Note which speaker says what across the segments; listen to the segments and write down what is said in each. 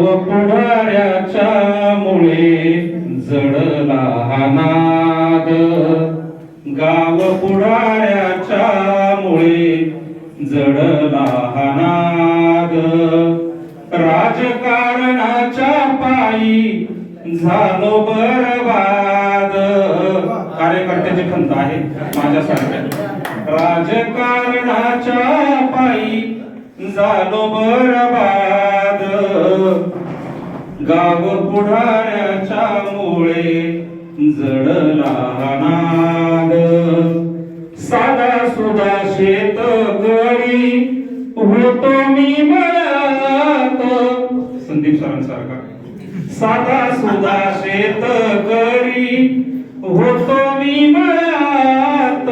Speaker 1: नाव पुढाऱ्याच्या मुळे जडला हा नाद. गाव पुढाऱ्याच्या मुळे जडला हा नाद. राजकारणाच्या पायी झालो बरबाद. कार्यकर्त्याची खंत आहे माझ्यासारख्या राजकारणाच्या पायी झालो बरबाद. गाव पुढाऱ्याच्या मुळे जडला नाद साधा सुधा शेतकरी होतो मी मळ्यात. संदीप सरांसारखा. साधा सुधा शेतकरी होतो मी मळ्यात.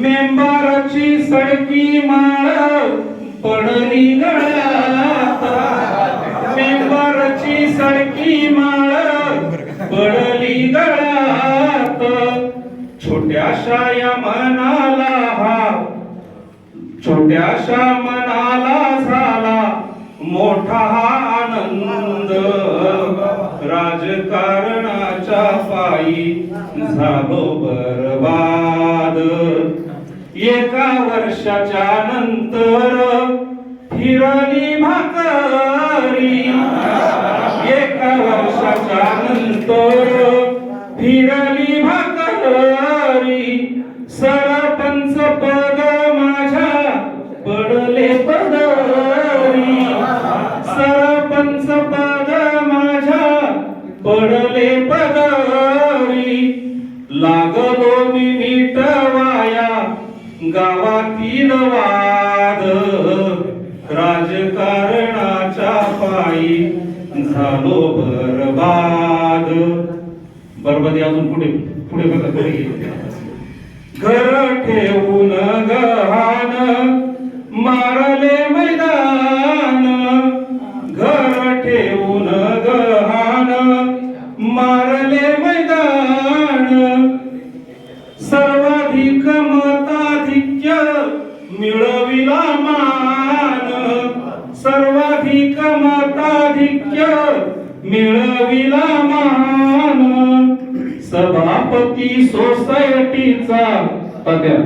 Speaker 1: मेंबरची सडकी माळ पडली गळ्यात. छोट्याशा मनाला भाव. छोट्याशा मनाला झाला मोठा हा आनंद. राजकारणाच्या पायी झालो बरबाद. एका वर्षाच्या नंतर फिरली पडले पदारी. लागलो मी मिटवाया गावातील वाद राजकारणाच्या पायी झालो बरबाद. बरबादी अजून पुढे पुढे बघा पुढे घर ठेवून गहाण मारले मिळविला मान. सर्वाधिक मताधिक्य मिळविला मान. सभापती सोसायटीचा पद्या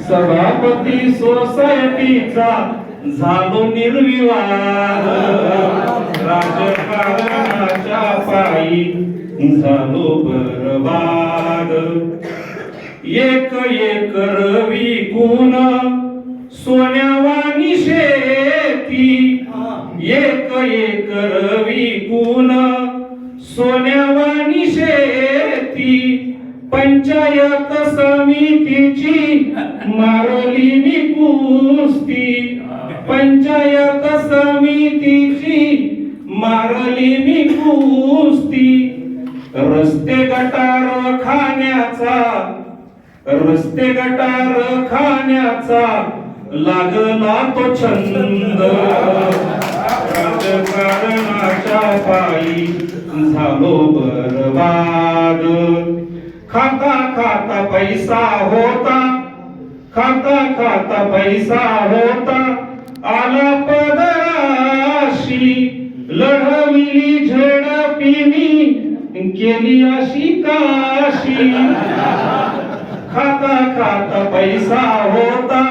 Speaker 1: सभापती सोसायटीचा झालो निर्विवाद. राजकारणाच्या पायी झालो बरबाद. एक एक रवी गुण. सोन्यावानी शेती एक एक रवी गुण. सोन्यावानी शेती पंचायत समितीची मारली मी कुस्ती. पंचायत समितीची मारली मी कुस्ती. रस्ते गटार खाण्याचा रस्ते गटार खाण्याचा लागला तो छंद. राजकारणाच्या पायी झालो बरबाद. खाता खाता पैसा होता. खाता खाता पैसा होता. आला पदराशी. लढविली झडपिनी. केली अशी काशी. पैसा होता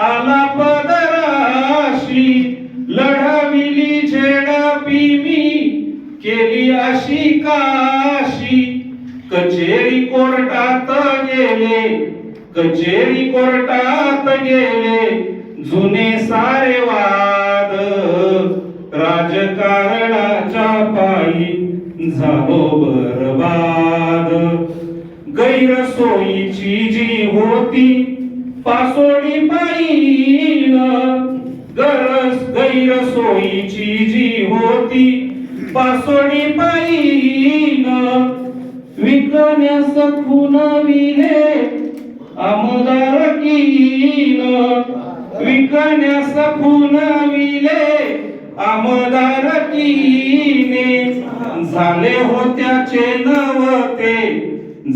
Speaker 1: आला पदराशी लढविली झेडपी मी केली अशी काशी. कचेरी कोर्टात गेले कचेरी कोर्टात गेले जुने सारे वाद राजकारणाच्या पायी झालो बरबाद. गैरसोयीची जी होती. पासोडी पाईन गरज गैरसोयीची जी होती. पासोडी पाईन विकण्यास खुनविले आमदार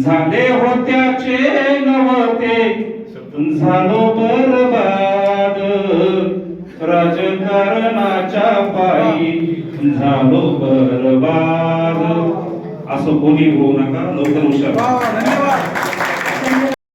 Speaker 1: झाले होत्याचे नवते झालो बरबाद राजकारणाच्या पायी झालो बरबाद असं कोणी होऊ नका. लवकर हुशार